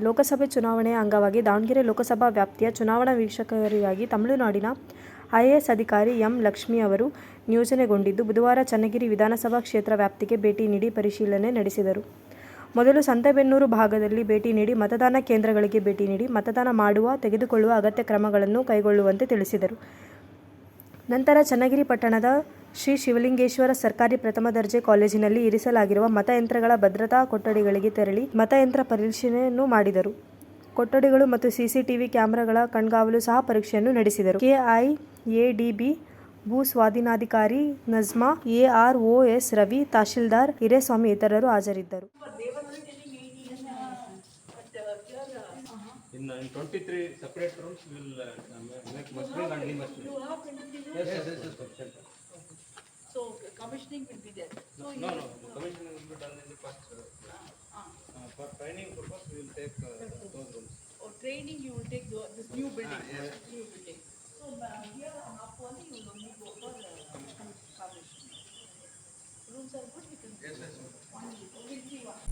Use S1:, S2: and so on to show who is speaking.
S1: ಲೋಕಸಭೆ ಚುನಾವಣೆಯ ಅಂಗವಾಗಿ ದಾವಣಗೆರೆ ಲೋಕಸಭಾ ವ್ಯಾಪ್ತಿಯ ಚುನಾವಣಾ ವೀಕ್ಷಕರಿಗಾಗಿ ತಮಿಳುನಾಡಿನ ಐಎಎಸ್ ಅಧಿಕಾರಿ ಎಂ ಲಕ್ಷ್ಮಿ ಅವರು ನಿಯೋಜನೆಗೊಂಡಿದ್ದು ಬುಧವಾರ ಚನ್ನಗಿರಿ ವಿಧಾನಸಭಾ ಕ್ಷೇತ್ರ ವ್ಯಾಪ್ತಿಗೆ ಭೇಟಿ ನೀಡಿ ಪರಿಶೀಲನೆ ನಡೆಸಿದರು. ಮೊದಲು ಸಂತೆಬೆನ್ನೂರು ಭಾಗದಲ್ಲಿ ಭೇಟಿ ನೀಡಿ ಮತದಾನ ಕೇಂದ್ರಗಳಿಗೆ ಭೇಟಿ ನೀಡಿ ಮತದಾನ ಮಾಡುವ, ತೆಗೆದುಕೊಳ್ಳುವ ಅಗತ್ಯ ಕ್ರಮಗಳನ್ನು ಕೈಗೊಳ್ಳುವಂತೆ ತಿಳಿಸಿದರು. ನಂತರ ಚನ್ನಗಿರಿ ಪಟ್ಟಣದ ಶ್ರೀ ಶಿವಲಿಂಗೇಶ್ವರ ಸರ್ಕಾರಿ ಪ್ರಥಮ ದರ್ಜೆ ಕಾಲೇಜಿನಲ್ಲಿ ಇರಿಸಲಾಗಿರುವ ಮತಯಂತ್ರಗಳ ಭದ್ರತಾ ಕೊಠಡಿಗಳಿಗೆ ತೆರಳಿ ಮತಯಂತ್ರ ಪರಿಶೀಲನೆಯನ್ನು ಮಾಡಿದರು ಕೊಠಡಿಗಳು ಮತ್ತು ಸಿಸಿಟಿವಿ ಕ್ಯಾಮೆರಾಗಳ ಕಣ್ಗಾವಲು ಸಹ ಪರೀಕ್ಷೆಯನ್ನು ನಡೆಸಿದರು ಕೆಐಎಡಿಬಿ ಭೂ ಸ್ವಾಧೀನಾಧಿಕಾರಿ ನಜ್ಮಾ ಎಆರ್ಒಎಸ್ ರವಿ ತಹಶೀಲ್ದಾರ್ ಹಿರೇಸ್ವಾಮಿ ಇತರರು ಹಾಜರಿದ್ದರು
S2: In, in 23 separate rooms, we will uh, make mushroom and demustering. Yes, yes, yes, yes.
S3: So commissioning will be there. So
S2: No, no, the commissioning will be done in the first. uh, uh, For training purpose, we will take uh, those rooms.
S3: or training, you will take the, this new building, Yes, new building. So uh, here on Apoli, you will only go for uh, commission. Rooms are good, we can. Yes, yes. One, we'll see one.